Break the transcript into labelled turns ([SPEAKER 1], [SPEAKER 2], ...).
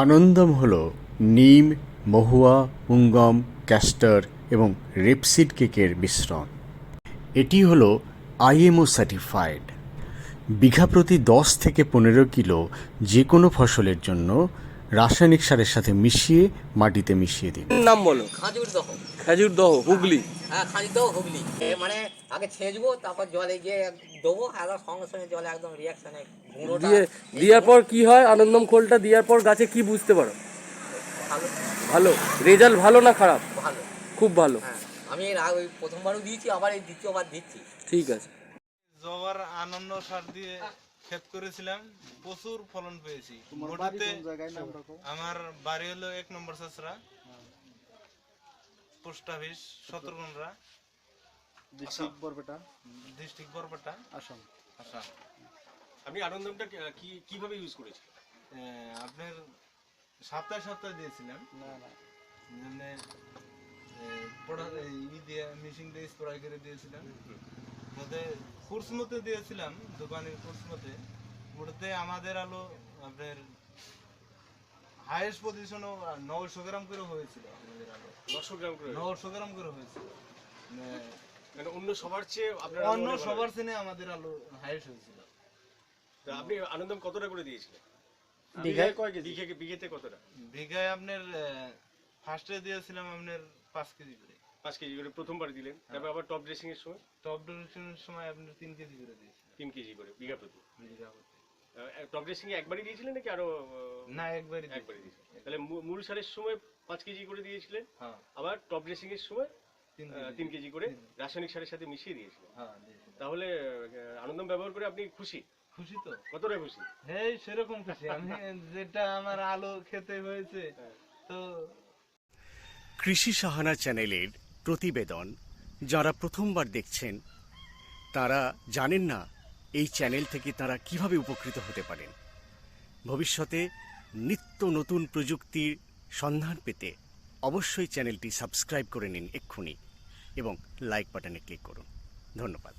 [SPEAKER 1] আনন্দম হল নিম, মহুয়া, পুঙ্গম, ক্যাস্টার এবং রেপসিড কেকের মিশ্রণ। এটি হলো আইএমও সার্টিফাইড। বিঘা প্রতি দশ থেকে পনেরো কিলো যে কোনো ফসলের জন্য রাসায়নিক সারের সাথে মিশিয়ে মাটিতে মিশিয়ে দিন।
[SPEAKER 2] নাম বলো।
[SPEAKER 3] খাজুর দহ।
[SPEAKER 2] খেজুর দহ হুগলি।
[SPEAKER 3] হ্যাঁ খাজুর দহ হুগলি। এ মানে আগে ছেঁচবো তারপর জলে গিয়ে দেবো একদম সঙ্গে সঙ্গে জলে একদম রিয়াকশানে
[SPEAKER 2] দিয়ে দেওয়ার পর কি হয়? আনন্দম খোলটা দেওয়ার পর গাছে কি বুঝতে পারো?
[SPEAKER 3] ভালো।
[SPEAKER 2] ভালো। রেজাল্ট ভালো না খারাপ?
[SPEAKER 3] ভালো।
[SPEAKER 2] খুব ভালো।
[SPEAKER 3] হ্যাঁ আমি এর আগে ওই প্রথমবারও দিয়েছি আবার এই দ্বিতীয়বার দিচ্ছি।
[SPEAKER 2] ঠিক আছে।
[SPEAKER 4] জবার আনন্দ সার দিয়ে ক্ষেত করেছিলাম প্রচুর ফলন পেয়েছি। আমার বাড়ি হলো এক নম্বর চাষরা পোস্ট অফিস সতর্কনরা
[SPEAKER 5] ডিস্ট্রিক্ট বরপেটা?
[SPEAKER 4] ডিস্ট্রিক্ট বরপেটা।
[SPEAKER 5] আসাম।
[SPEAKER 4] আসাম।
[SPEAKER 6] আপনি আনন্দমটা কি কীভাবে ইউজ করেছেন?
[SPEAKER 4] আপনার সপ্তাহে সপ্তাহে দিয়েছিলাম।
[SPEAKER 5] না না।
[SPEAKER 4] মানে আহ, পড়া- ই দিয়ে মেশিন দিয়ে স্প্রে করে দিয়েছিলাম। তাতে কোর্স মতে দিয়েছিলাম দোকানের কোর্স মতে ওটাতে আমাদের আলো আপনার হাইয়েস্ট পজিশনও নশো গ্রাম করে হয়েছিল আমাদের আলো।
[SPEAKER 6] নশো গ্রাম করে?
[SPEAKER 4] নশো গ্রাম করে হয়েছিল। মানে
[SPEAKER 6] মানে অন্য সবার চেয়ে আপনার
[SPEAKER 4] অন্য সবার শ্রেণি আমাদের আলো হাইয়েস্ট হয়েছিল।
[SPEAKER 6] আপনি আনন্দম কতটা করে দিয়েছিলেন?
[SPEAKER 5] বিঘায়? কয়
[SPEAKER 6] বিঘে বিঘেতে কতটা?
[SPEAKER 4] বিঘায় আপনার ফার্স্টে দিয়েছিলাম আপনার পাঁচ কেজি করে।
[SPEAKER 6] পাঁচ কেজি করে প্রথমবার দিলেন। তারপর আবার টপ ড্রেসিং এর সময়?
[SPEAKER 4] টপ ডোনেশনের সময় আপনার তিন কেজি করে দিয়েছি
[SPEAKER 6] তিন কেজি করে বিঘা প্রতি?
[SPEAKER 4] বিঘা প্রতি।
[SPEAKER 6] টপ ড্রেসিং একবারই দিয়েছিলেন নাকি আরও
[SPEAKER 4] না একবারই
[SPEAKER 6] একবারই দিয়েছিলেন? তাহলে মূল সারের সময় পাঁচ কেজি করে দিয়েছিলেন।
[SPEAKER 4] হ্যাঁ।
[SPEAKER 6] আবার টপ ড্রেসিং এর সময়
[SPEAKER 4] তিন কেজি।
[SPEAKER 6] করে রাসায়নিক সারের সাথে মিশিয়ে দিয়েছিলেন।
[SPEAKER 4] হ্যাঁ
[SPEAKER 6] তাহলে আনন্দম ব্যবহার করে আপনি খুশি?
[SPEAKER 4] খুশি তো?
[SPEAKER 6] কতটা খুশি?
[SPEAKER 4] হ্যাঁ সেরকম খুশি। আমি যেটা আমার আলো খেতে হয়েছে তো
[SPEAKER 1] কৃষি সাহানা চ্যানেলের প্রতিবেদন যারা প্রথমবার দেখছেন, তারা জানেন না এই চ্যানেল থেকে তারা কীভাবে উপকৃত হতে পারেন। ভবিষ্যতে নিত্য নতুন প্রযুক্তির সন্ধান পেতে অবশ্যই চ্যানেলটি সাবস্ক্রাইব করে নিন এক্ষুনি এবং লাইক বাটনে ক্লিক করুন। ধন্যবাদ।